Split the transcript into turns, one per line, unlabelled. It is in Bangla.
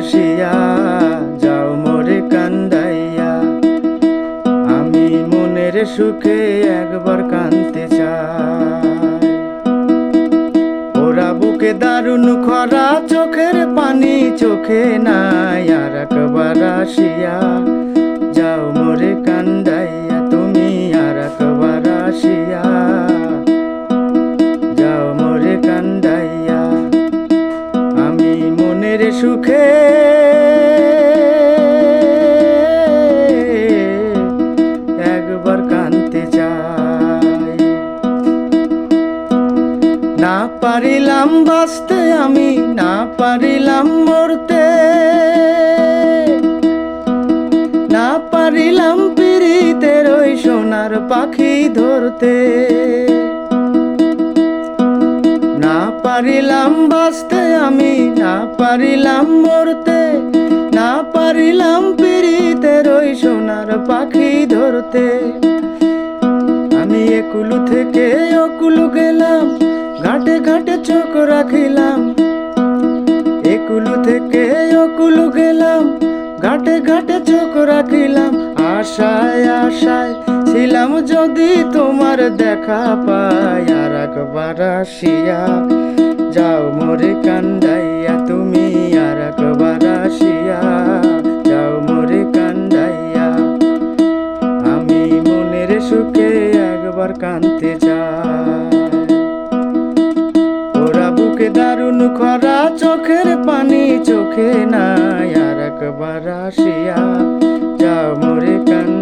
আসিয়া যাও মোরে কান্দাইয়া। আমি মনের সুখে একবার কানতে চাই। ওরা বুকে দারুণ খরা, চোখের পানি চোখে নাই, আর একবার আসিয়া সুখে। একবার কানতে চাই। না পারিলাম বাঁচতে, আমি না পারিলাম মরতে। না পারিলাম পিড়িতের ওই সোনার পাখি ধরতে। পারিলাম বাঁচতে, আমি না পারিলাম মরতে, না পারিলাম পিড়িতের রই সোনার পাখি ধরতে। আমি একুলু থেকে অকুলু গেলাম, ঘাটে ঘাটে চোখ রাখিলাম। একুলু থেকে অকুলু গেলাম, ঘাটে ঘাটে চোখ রাখিলাম। আশায় আশায় ছিলাম যদি তোমার দেখা পাই, আর একবার আসিয়া যাও মোরে কান্দাইয়া, তুমি আর একবার আসিয়া। যাও মোরে কান্দাইয়া, আমি মনের সুখে একবার কানতে চাই। ওরা বুকে দারুণ খরা চোখের পানি চোখে নাই আর একবার আসিয়া। যাও মোরে কান্দ